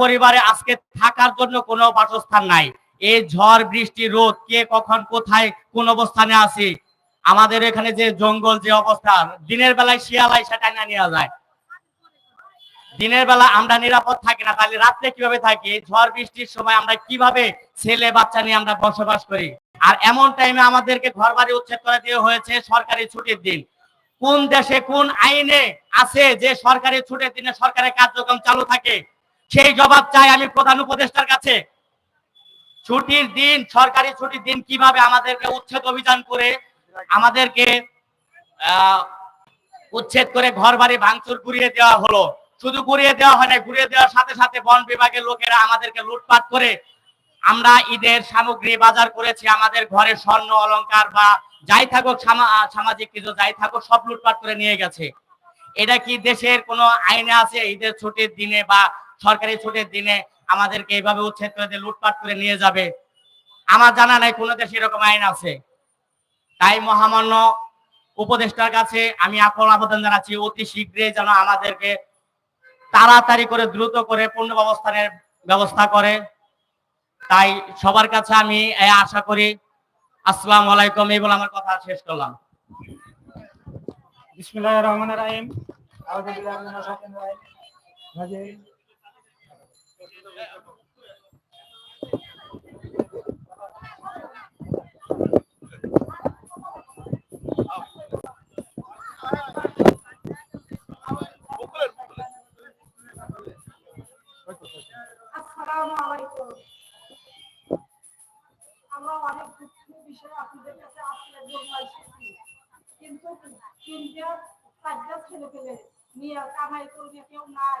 পরিবারে আজকে থাকার জন্য কোনো বাসস্থান নাই। এই ঝড়, বৃষ্টি, রোদ, কে কখন কোথায় কোন অবস্থানে আছে? আমাদের এখানে যে জঙ্গল, যে অবস্থা, দিনের বেলায় শিয়ালাই সেটা না নেওয়া যায়। দিনের বেলা আমরা নিরাপদ থাকি না, তাহলে রাত্রে কীভাবে থাকি? ঝড়, বৃষ্টির সময় আমরা কীভাবে ছেলে বাচ্চা নিয়ে আমরা বসবাস করি? আর এমন টাইমে আমাদেরকে ঘর বাড়ি উচ্ছেদ করে দেওয়া হয়েছে সরকারি ছুটির দিন। কোন দেশে কোন আইনে আছে যে সরকারি ছুটির দিনে সরকারের কার্যক্রম চালু থাকে? সেই জবাব চাই আমি প্রধান উপদেষ্টার কাছে। ছুটির দিন, সরকারি ছুটির দিন কীভাবে আমাদেরকে উচ্ছেদ অভিযান করে আমাদেরকে উচ্ছেদ করে ঘর বাড়ি ভাঙচুর ঘুরিয়ে দেওয়া হলো। শুধু ঘুরিয়ে দেওয়া হয় না ঘুরিয়ে দেওয়ার সাথে সাথে বন বিভাগের লোকেরা আমাদেরকে লুটপাট করে আমরা ঈদের সামগ্রী বাজার করেছি, আমাদের ঘরে স্বর্ণ, অলংকার বা যাই থাকুক সামাজিক কিছু যাই থাকুক সব লুটপাট করে নিয়ে গেছে। এটা কি দেশের কোনো আইনে আছে? ঈদের ছুটির দিনে বা সরকারি ছুটির দিনে আমাদেরকে এইভাবে উচ্ছেদ করে লুটপাট করে নিয়ে যাবে। আমার জানা নাই কোনো দেশে এরকম আইন আছে। তাই মহামান্য উপদেষ্টার কাছে আমি আকল আবেদন জানাচ্ছি, অতি শীঘ্রই যেন আমাদেরকে তাড়াতাড়ি করে দ্রুত করে পূর্ণ ব্যবস্থানের ব্যবস্থা করে। তাই সবার কাছে আমি আশা করি, আসসালামু আলাইকুম, এই বলে আমার কথা শেষ করলাম। বিসমিল্লাহির রহমানির রহিম। কিন্তু তিনটা চারটা ছেলে পেলে নিয়ে কামাই করে কেউ নাই।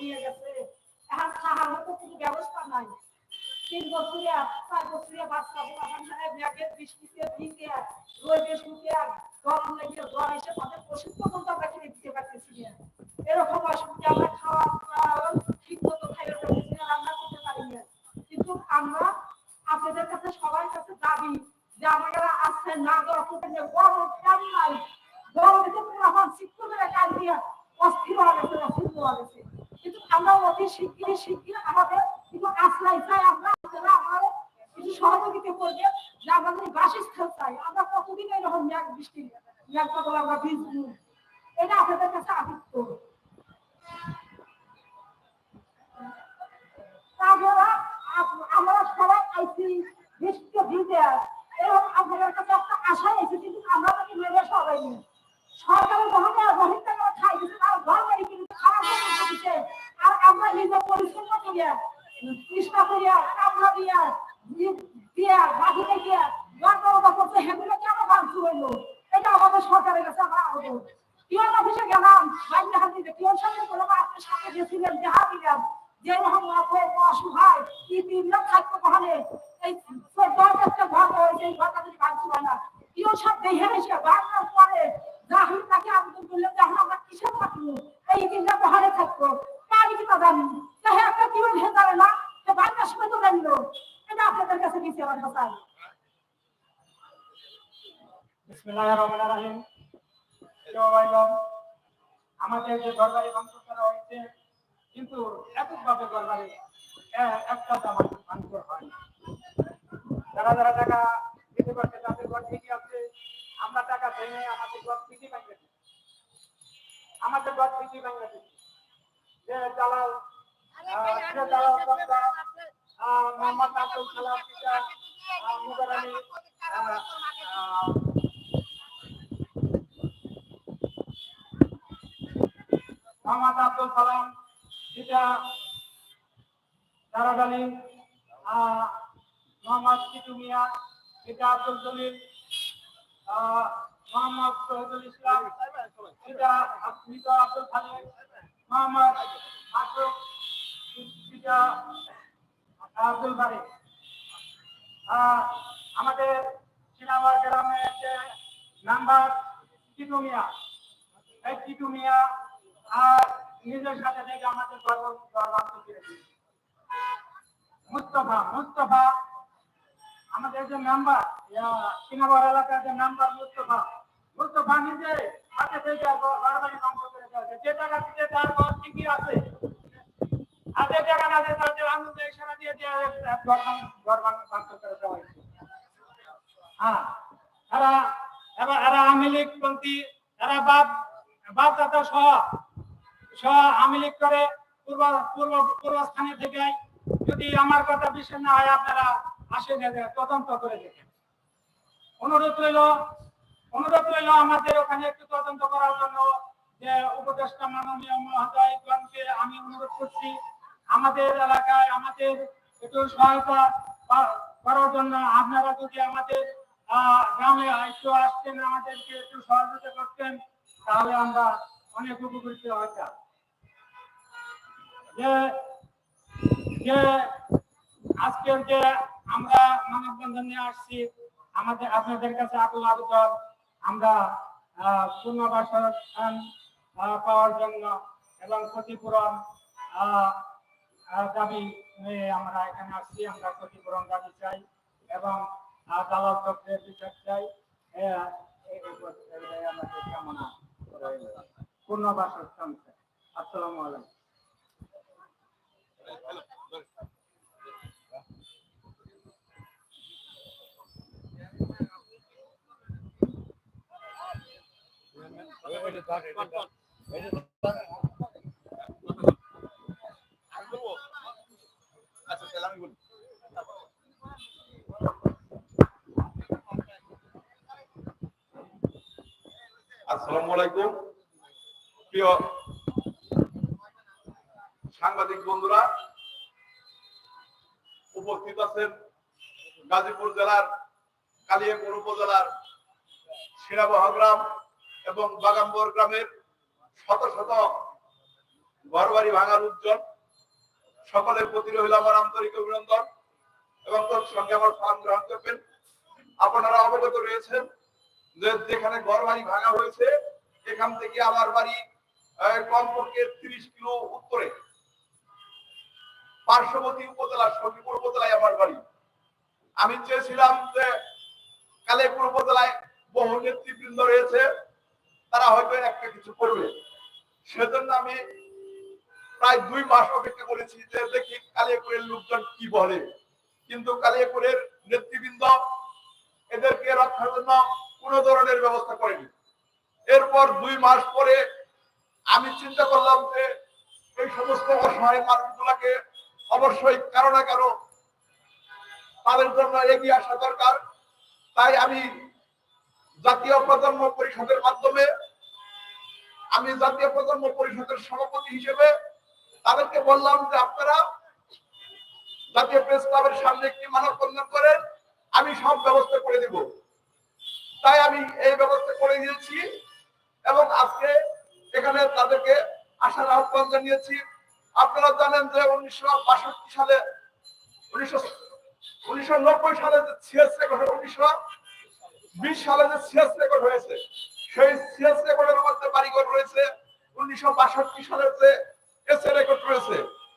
নিয়ে গেছে। এখন খাওয়ার মতো কোনো ব্যবস্থা নাই। তিন বছরিয়া, চার বছরিয়া বাচ্চা ব্যাগের বৃষ্টিতে ভিজে রোদে শুকে গরম লেগে জ্বর এসে তাদের ওষুধ পর্যন্ত আমরা কিনে দিতে পারতেছি না। এরকম অসুবিধা আমরা খাওয়া ঠিক মতো খাইতে পারতেছি না রান্না করতে পারি না। কিন্তু আমরা আপনাদের কাছে সবার কাছে দাবি যে আমাদের আছে না দরকার গরম ফ্যান নাই। গরমে তো পুরো আমার শিক্ষক কাজ দিয়ে অস্থির হয়ে গেছে অসুস্থ কিন্তু আমরা অতি শিগগিরই শিগগির আমাদের কিন্তু আশ্রয় চাই আমরা আমাদের কিছু সহযোগিতা করবে যে আমাদের বাসস্থান চাই, আমরা কতদিন এরকম মেঘ বৃষ্টি মেঘ পাতল আমরা ভিজবো এটা আপনাদের কাছে আদিত্য তারপরে আমরা সবাই আইসি বৃষ্টি ভিজে এবং আপনাদের কাছে একটা আশা এসেছে কিন্তু আমরা নাকি মেরে সবাই সরকারের রহিত টাকা খাই দিচ্ছে আর ঘর বাড়ি কিন্তু খারাপ দিচ্ছে নিজে পরিশ্রম করিয়া চেষ্টা করিয়া কামড়া দিয়া দিয়া বাকিতে গিয়া ঘর দরজা হেগুলো কেন ভাঙচুর হইল এটা আমাদের সরকারের কাছে আমরা আবেদন পিওন অফিসে গেলাম ভাই দেখা দিতে পিওন সাথে বললাম আপনার সাথে গেছিলেন দেখা দিলাম যে রকম অসহায় কি তিন লোক থাকতো কখনে এই চোদ্দ একটা ঘর হয়েছে এই ঘরটা যদি ভাঙচুর হয় না পিওন সব দেখে এসে ভাঙার পরে রাহুল তাকে আবেদন করলেন যে এখন আমরা কিসের থাকব এই দিনটা বহারে থাকব পারি কি তা জানি তাহলে একটা পিওন হয়ে যাবে না যে বাংলার সময় তো জানিল এটা আপনাদের কাছে দিচ্ছি আমার কথা বিসমিল্লাহির রহমানির রহিম প্রিয় আমাদের যে দরবারে ভাঙচুর করা হয়েছে কিন্তু এককভাবে দরবারে এ- একটা জামা ভাঙচুর হয় না। যারা যারা টাকা দিতে পারছে তাদের ঘর ঠিকই আছে। আমরা টাকা ভেঙে আমাদের ঘর ঠিকই ভাঙবে আমাদের ঘর ঠিকই ভাঙবে যে আহ, যে বান্দা, মোহাম্মদ আব্দুল সালাম পিতা আহ, মোহাম্মদ কিটু মিয়া পিতা আব্দুল জলিল মোহাম্মদ শহীদুল ইসলাম পিতা মৃত আব্দুল মোহাম্মদ ইয়া আব্দুল বারি। আমাদের সিনামা গ্রামের যে নাম্বার টিটু মিয়া এই মিয়া আর নিজের সাথে থেকে আমাদের গর্ব গর্বান্ত করে দিয়েছে। মুস্তফা মুস্তফা, আমাদের যে নাম্বার সিনাবার এলাকার যে নাম্বার মুস্তফা মুস্তফা নিজে হাতে থেকে বারবারই ধ্বংস করে দিয়েছে যে টাকা থেকে তার ঘর ঠিকই আছে? আর যে না তাদের আনন্দ ইশারা দিয়ে দিয়ে ভাঙ- ধ্বংস করে দেওয়া হয়েছে। হ্যাঁ এরা এরা আওয়ামী লীগ পন্থী, এরা বাপ বাপ দাদা সহ লীগ করে পূর্ব পূর্ব পূর্বস্থানে থেকে যদি আমার কথা বিশ্বাস না হয়, আপনারা আসেন তদন্ত করে দেখেন। অনুরোধ রইল অনুরোধ রইল আমাদের ওখানে একটু তদন্ত করার জন্য যে উপদেষ্টা মাননীয় মহোদয়গণকে আমি অনুরোধ করছি, আমাদের এলাকায় আমাদের একটু সহায়তা করার জন্য আপনারা যদি আমাদের গ্রামে একটু আসতেন আমাদেরকে একটু সহযোগিতা করতেন, তাহলে আমরা অনেক উপকৃত হতাম। যে যে আজকের যে আমরা মানববন্ধন নিয়ে আসছি, আমাদের, আপনাদের কাছে আকুল আবেদন, আমরা পুনর্বাসন পাওয়ার জন্য এবং ক্ষতিপূরণ দাবি নিয়ে আমরা এখানে আসছি, আমরা ক্ষতিপূরণ দাবি চাই এবং দালাল চক্রের বিচার চাই। আমাদের কামনা পুনর্বাসন আসসালামু আলাইকুম আচ্ছা তাহলে আমি বলি আসসালামু আলাইকুম। প্রিয় সাংবাদিক বন্ধুরা উপস্থিত আছেন গাজীপুর জেলার কালিয়াপুর উপজেলার সিরাবহ গ্রাম এবং বাগাম্বর গ্রামের শত শত ঘরবাড়ি ভাঙার উজ্জ্বল, সকলের প্রতি রইল আমার আন্তরিক অভিনন্দন এবং সঙ্গে আমার সালাম গ্রহণ করবেন। আপনারা অবগত রয়েছেন যে যেখানে ঘর বাড়ি ভাঙা হয়েছে, এখান থেকে আমার বাড়ি কমপক্ষে তিরিশ কিলো উত্তরে। পার্শ্ববর্তী উপজেলা সখীপুর উপজেলায় আমার বাড়ি। আমি চেয়েছিলাম যে কালেপুর উপজেলায় বহু নেতৃবৃন্দ রয়েছে। তারা হয়তো একটা কিছু করবে। সেজন্য আমি প্রায় দুই মাস অপেক্ষা করেছি যে দেখি কালিয়াপুরের লোকজন কি বলে। কিন্তু কালিয়াপুরের নেতৃবৃন্দ এদেরকে রক্ষার জন্য কোন ধরনের ব্যবস্থা করেনি। এরপর দুই মাস পরে আমি চিন্তা করলাম যে এই সমস্ত অসহায় মানুষগুলাকে অবশ্যই কারও না কারও তাদের জন্য এগিয়ে আসা দরকার। তাই আমি জাতীয় প্রজন্ম পরিষদের মাধ্যমে, আমি জাতীয় প্রজন্ম পরিষদের সভাপতি হিসেবে তাদেরকে বললাম যে আপনারা জাতীয় প্রেস ক্লাবের সামনে একটি মানব মানববন্ধন করেন, আমি সব ব্যবস্থা করে দিব। তাই আমি এই ব্যবস্থা করে দিয়েছি এবং আজকে এখানে তাদেরকে আসার আহ্বান জানিয়েছি। আপনারা জানেন যে উনিশশো বাষট্টি সালে, উনিশশো উনিশশো নব্বই সালে যে রেকর্ড উনিশশো বিশ সালে যে সিএস রেকর্ড হয়েছে, সেই সিএস রেকর্ডের মধ্যে বাড়িঘর রয়েছে। উনিশশো বাষট্টি সালের যে এস এ রেকর্ড রয়েছে,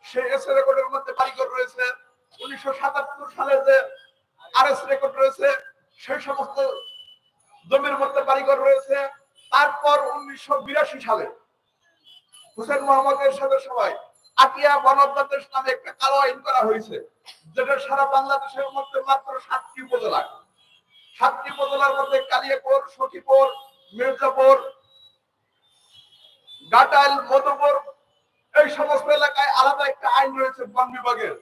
সেই এস এ রেকর্ডের মধ্যে বাড়িঘর রয়েছে। উনিশশো সাতাত্তর সালে যে আর এস রেকর্ড রয়েছে, সেই সমস্ত জমির মধ্যে বাড়িঘর রয়েছে। তারপর উনিশশো বিরাশি সালে হুসেন মোহাম্মদ এরশাদের সময় আটিয়া বনবাদেশ নামে একটা কালো আইন করা হয়েছে, যেটা সারা বাংলাদেশের মধ্যে মাত্র সাতটি উপজেলা। সাতটি উপজেলার মধ্যে কালিয়াপুর, সখীপুর, মির্জাপুর গাটাইল মধুপুর, এই সমস্ত এলাকায় আলাদা একটা আইন রয়েছে বন বিভাগের,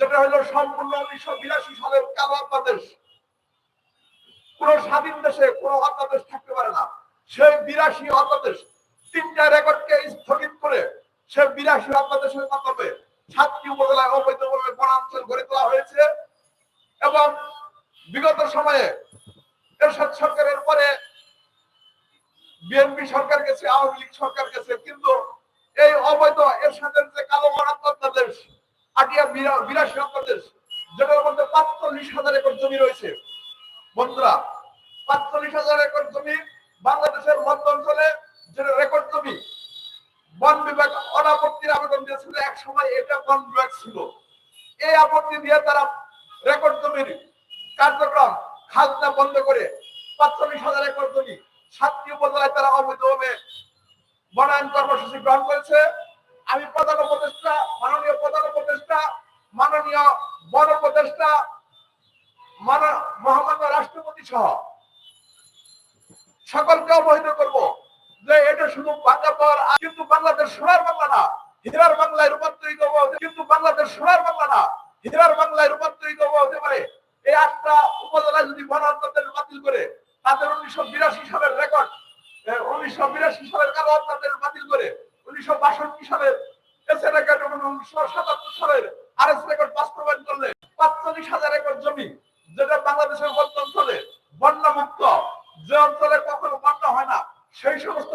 যেটা হলো সম্পূর্ণ উনিশশো বিরাশি সালের কালো অধ্যাদেশ কোন স্বাধীন দেশে কোন অধ্যাদেশ থাকতে পারে না। সেই বিরাশি অধ্যাদেশ তিনটা রেকর্ডকে স্থগিত করে সে বিরাশি অধ্যাদেশের মাধ্যমে সাতটি উপজেলায় অবৈধভাবে বনাঞ্চল গড়ে তোলা হয়েছে এবং বিগত সময়ে এরশাদ সরকারের পরে বিএনপি সরকার গেছে, আওয়ামী লীগ সরকার গেছে, কিন্তু এই অবৈধ এরশাদের যে কালো অধ্যাদেশ আটিয়া বিরাশি অঙ্কদেশ যেটার মধ্যে পাঁচচল্লিশ হাজার একর জমি রয়েছে। বন্ধুরা, পাঁচচল্লিশ হাজার একর জমি বাংলাদেশের মধ্য অঞ্চলে যেটা রেকর্ড জমি, বন বিভাগ অনাপত্তির আবেদন দিয়েছিল, এক সময় এটা বন বিভাগ ছিল। এই আপত্তি দিয়ে তারা রেকর্ড জমির কার্যক্রম খাজনা বন্ধ করে পাঁচচল্লিশ হাজার একর জমি সাতটি উপজেলায় তারা অবৈধভাবে বনায়ন কর্মসূচি গ্রহণ করেছে। আমি প্রধান উপদেষ্টা, মাননীয় প্রধান উপদেষ্টা, মাননীয় বন উপদেষ্টা মহামান্য রাষ্ট্রপতি সহ সকলকে অবহিত করব যে এটা শুধু বাংলা পাওয়ার কিন্তু বাংলাদেশ সোনার বাংলা না হীরার বাংলায় রূপান্তরিত হতে কিন্তু বাংলাদেশ সোনার বাংলা না হীরার বাংলায় রূপান্তরিত হতে পারে। এই আটটা উপজেলা যদি বনান্তদের বাতিল করে, তাদের উনিশশো বিরাশি সালের রেকর্ড উনিশশো বিরাশি সালের আপনাদের বাতিল করে, উনিশশো বাষট্টি সালের রেকর্ড এবং উনিশশো সাতাত্তর সালের আরএস রেকর্ড বাস্তবায়ন করলে পাঁচচল্লিশ হাজার একর জমি যেটা বাংলাদেশের মধ্য অঞ্চলে বন্যামুক্ত, যে অঞ্চলে কখনো বন্যা হয় না, সেই সমস্ত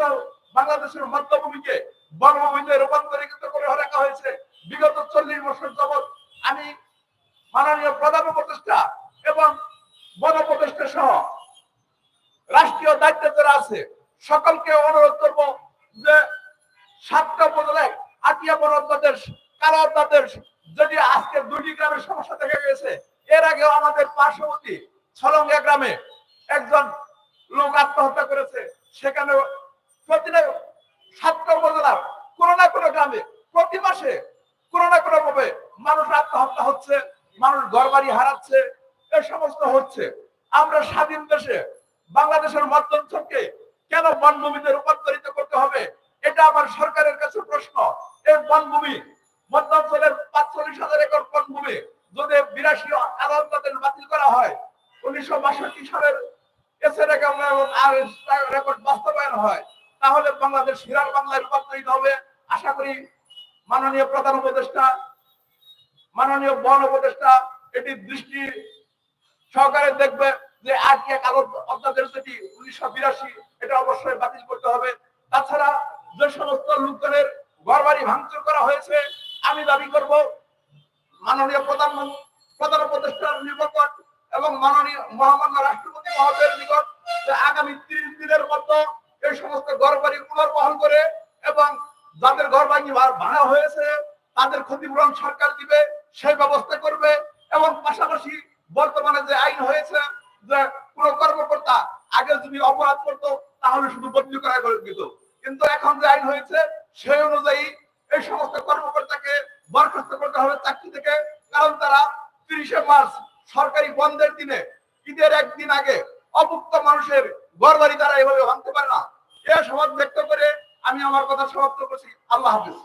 বাংলাদেশের মধ্যভূমিকে বনভূমিতে রূপান্তরিত করে রাখা হয়েছে। বিগত চল্লিশ বছর যাবৎ আমি মাননীয় প্রধান উপদেষ্টা এবং উপদেষ্টা সহ রাষ্ট্রীয় দায়িত্বে যারা আছে, সকলকে অনুরোধ করব যে সাতটা উপজেলায় আটিয়া বন অধ্যাদেশ, কালা অধ্যাদেশ, যদি আজকে দুটি গ্রামের সমস্যা দেখা গেছে, এর আগেও আমাদের পার্শ্ববর্তী ছলঙ্গা গ্রামে একজন লোক আত্মহত্যা করেছে। সেখানে প্রতিটা সাতটা উপজেলার কোনো না কোনো গ্রামে প্রতি মাসে কোনো না কোনো ভাবে মানুষ আত্মহত্যা হচ্ছে, মানুষ ঘর বাড়ি হারাচ্ছে সমস্ত হচ্ছে। আমরা স্বাধীন দেশে বাংলাদেশের মধ্যাঞ্চলকে কেন বনভূমিতে রূপান্তরিত করতে হবে, এটা আমার সরকারের কাছে প্রশ্ন। এই বনভূমি, মধ্যাঞ্চলের পাঁচচল্লিশ হাজার একর বনভূমি, যদি বিরাশি আদালতের বাতিল করা হয়, উনিশশো বাষট্টি সালের এসে রেকর্ড বাস্তবায়ন হয়, তাহলে বাংলাদেশ হিরার বাংলায় রূপান্তরিত হবে। আশা করি মাননীয় প্রধান উপদেষ্টা, মাননীয় বন উপদেষ্টা, এটি দৃষ্টি সহকারে দেখবে যে আর এক আলো অধ্যাদেশ যেটি উনিশশো বিরাশি, এটা অবশ্যই বাতিল করতে হবে। তাছাড়া যে সমস্ত লোকজনের ঘর বাড়ি ভাঙচুর করা হয়েছে, আমি দাবি করব মাননীয় প্রধানমন্ত্রী প্রধান উপদেষ্টার নিকট এবং মাননীয় মহামান্য রাষ্ট্রপতি মহোদয়ের নিকট যে আগামী ত্রিশ দিনের মতো এই সমস্ত ঘর বাড়ি পুনর্বহল করে এবং যাদের ঘর বাড়ি ভাঙা হয়েছে, তাদের ক্ষতিপূরণ সরকার দিবে, সেই ব্যবস্থা করবে এবং পাশাপাশি বর্তমানে যে আইন হয়েছে, যে কোন কর্মকর্তা আগে যদি অপরাধ করতো, তাহলে শুধু বদলি করা দিত। কিন্তু এখন যে আইন হয়েছে সেই অনুযায়ী এই সমস্ত কর্মকর্তাকে বরখাস্ত করতে হবে চাকরি থেকে, কারণ তারা তিরিশে মার্চ সরকারি বন্ধের দিনে, ঈদের একদিন আগে অভুক্ত মানুষের ঘর তারা এভাবে ভাঙতে পারে না। এ সমাজ ব্যক্ত করে আমি আমার কথা সমাপ্ত করছি। আল্লাহ হাফিজ।